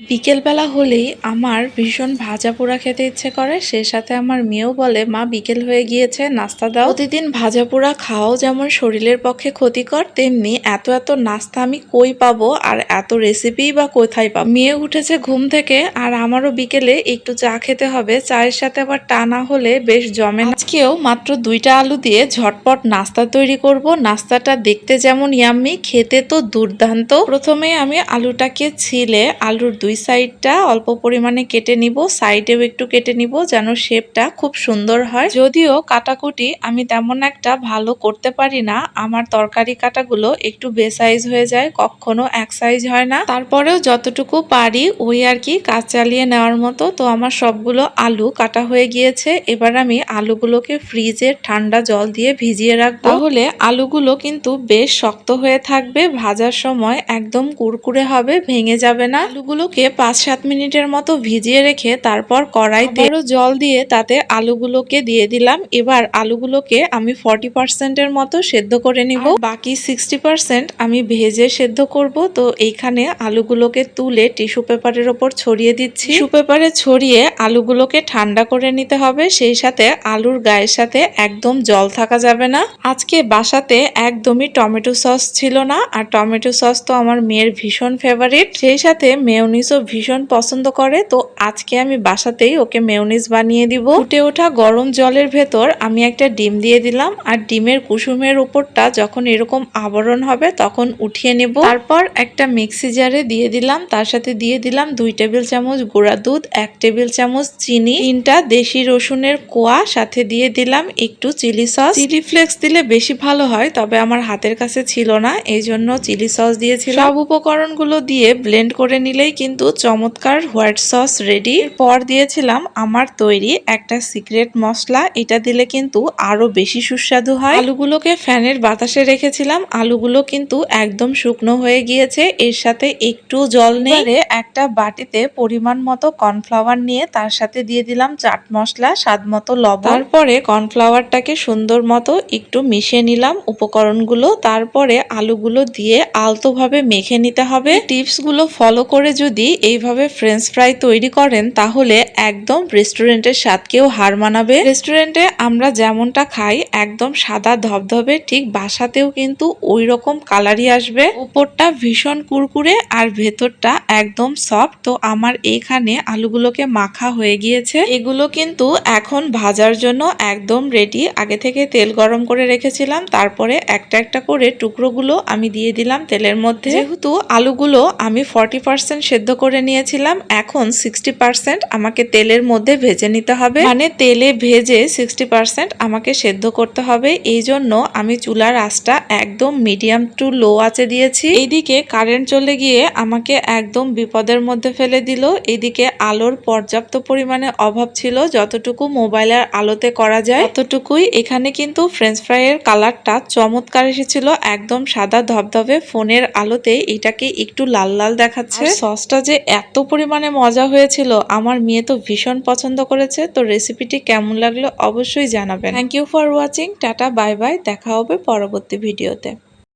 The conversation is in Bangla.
বিকেলবেলা হলেই আমার ভীষণ ভাজা পোড়া খেতে ইচ্ছে করে, সে সাথে আমার মেয়েও বলে, মা, বিকেল হয়ে গিয়েছে, নাস্তা দাও। প্রতিদিন ভাজা পোড়া খাওয়াও যেমন শরীরের পক্ষে ক্ষতিকর, তেমনি এত এত নাস্তা আমি কই পাবো আর এত রেসিপি বা কোথায় পাবো? মেয়ে উঠেছে ঘুম থেকে আর আমারও বিকেলে একটু চা খেতে হবে, চায়ের সাথে আবার টানা হলে বেশ জমে। আজকেও মাত্র দুইটা আলু দিয়ে ঝটপট নাস্তা তৈরি করব, নাস্তাটা দেখতে যেমন ইয়াম্মি খেতে তো দুর্দান্ত। প্রথমে আমি আলুটাকে ছিলে আলুর দুই সাইডটা অল্প পরিমাণে কেটে নিব, সাইডেও একটু কেটে নিব যেন শেপটা খুব সুন্দর হয়। যদিও কাটাকুটি আমি তেমন একটা ভালো করতে পারি না, আমার তরকারি কাটাগুলো একটু বেসাইজ হয়ে যায়, কখনো এক সাইজ হয় না। তারপরেও যতটুকু পারি ওই আর কি কাজ চালিয়ে নেওয়ার মতো, তো আমার সবগুলো আলু কাটা হয়ে গিয়েছে। এবার আমি আলুগুলোকে ফ্রিজে ঠান্ডা জল দিয়ে ভিজিয়ে রাখব। তাহলে আলুগুলো কিন্তু বেশ শক্ত হয়ে থাকবে, ভাজার সময় একদম কুরকুরে হবে, ভেঙে যাবে না। আলুগুলোকে পাঁচ সাত মিনিটের মতো ভিজিয়ে রেখে তারপর কড়াইতে আরও জল দিয়ে তাতে আলুগুলোকে দিয়ে দিলাম। এবার আলুগুলোকে আমি ফর্টি পার্সেন্টের মতো সেদ্ধ করে নিব। বাকি সিক্সটি পার্সেন্ট আমি ভেজে সেদ্ধ করব। তো এইখানে আলুগুলোকে তুলে টিস্যু পেপারের ওপর ছড়িয়ে দিচ্ছি। টিস্যু পেপারে ছড়িয়ে আলুগুলোকে ঠান্ডা করে নিতে হবে। সেই সাথে আলুর গায়ের সাথে একদম জল থাকা যাবে না। আজকে বাসাতে একদমই টমেটো সস ছিল না। আর টমেটো সস তো আমার মেয়ের ভীষণ ফেভারিট সেই সাথে মেয়নিজও ভীষণ পছন্দ করে, তো আজকে আমি বাসাতেই ওকে মেয়নিজ বানিয়ে দিব। ফুটে ওঠা গরম জলের ভেতর আমি একটা ডিম দিয়ে দিলাম, আর ডিমের কুসুমের উপরটা যখন এরকম আবরণ হবে তখন উঠিয়ে নেব। তারপর একটা মিক্সি জারে দিয়ে দিলাম, তার সাথে দিয়ে দিলাম দুই টেবিল চামচ গুঁড়া দুধ, এক টেবিল চামচ চিনি, তিনটা দেশি রসুনের কোয়া, সাথে দিয়ে দিলাম একটু চিলি সস। চিলি ফ্লেক্স দিলে বেশি ভালো হয়, তবে আমার হাতের কাছে ছিল না এই জন্য চিলি সস দিয়েছিলাম। সব উপকরণগুলো দিয়ে ব্লেন্ড করে নিলেই কিন্তু চমৎকার হোয়াইট সস রেডি। পর দিয়েছিলাম আমার তৈরি একটা সিক্রেট মশলা। এটা দিলে কিন্তু আরও বেশি সুস্বাদু হয়। আলুগুলোকে ফ্যানের বাতাসে রেখেছিলাম। আলুগুলো কিন্তু একদম শুকনো হয়ে গিয়েছে। এর সাথে একটু জল এবারে একটা বাটিতে পরিমাণ মতো কর্নফ্লাওয়ার নিয়ে তার সাথে দিয়ে দিলাম চাট মশলা, স্বাদ মতো লবণ। তারপরে কর্নফ্লাওয়ারটাকে সুন্দর মতো একটু মিশিয়ে নিলাম উপকরণগুলো। তারপরে আলুগুলো দিয়ে আলতোভাবে মেখে নিতে হবে। টিপসগুলো ফলো করে যদি এইভাবে ফ্রেঞ্চ ফ্রাই তৈরি করেন, তাহলে একদম রেস্টুরেন্টের স্বাদকেও হার মানাবে। রেস্টুরেন্টে আমরা যেমনটা খাই, একদম সাদা ধবধবে, ঠিক বাসাতেও কিন্তু ওই রকম কালারই আসবে। উপরটা ভীষণ কুরকুরে আর ভেতরটা একদম সফট তো আমার এইখানে আলুগুলোকে মাখা হয়ে গিয়েছে। এগুলো কিন্তু এখন ভাজার জন্য একদম রেডি আগে থেকে তেল গরম করে রেখেছিলাম, তারপরে একটা একটা করে টুকরোগুলো আমি দিয়ে দিলাম তেলের মধ্যে। যেহেতু আলুগুলো আমি ফর্টি পার্সেন্ট সেদ্ধ করে নিয়েছিলাম, এখন সিক্সটি পার্সেন্ট আমাকে তেলের মধ্যে ভেজে নিতে হবে। মানে তেলে ভেজে সিক্সটি পার্সেন্ট আমাকে সেদ্ধ করতে হবে, এই জন্য আমি চুলার আঁচটা একদম মিডিয়াম টু লো আঁচে দিয়েছি। এইদিকে কারেন্ট চলে গিয়ে আমাকে একদম বিপদের মধ্যে ফেলে দিল। এদিকে আলোর পর্যাপ্ত পরিমাণে অভাব ছিল, যতটুকু মোবাইলের আলোতে করা যায়, ততটুকুই। এখানে কিন্তু ফ্রেঞ্চ ফ্রাইয়ের কালারটা চমৎকার এসেছিল, একদম সাদা ধবধবে ফোনের আলোতে এটাকে একটু লাল লাল দেখাচ্ছে। সসটা যে এত পরিমাণে মজা হয়েছিল, আমার মেয়ে তো ভীষণ পছন্দ করেছে, তো রেসিপিটি কেমন লাগল অবশ্যই জানাবেন। Thank you for watching tata bye bye দেখা হবে পরবর্তী ভিডিওতে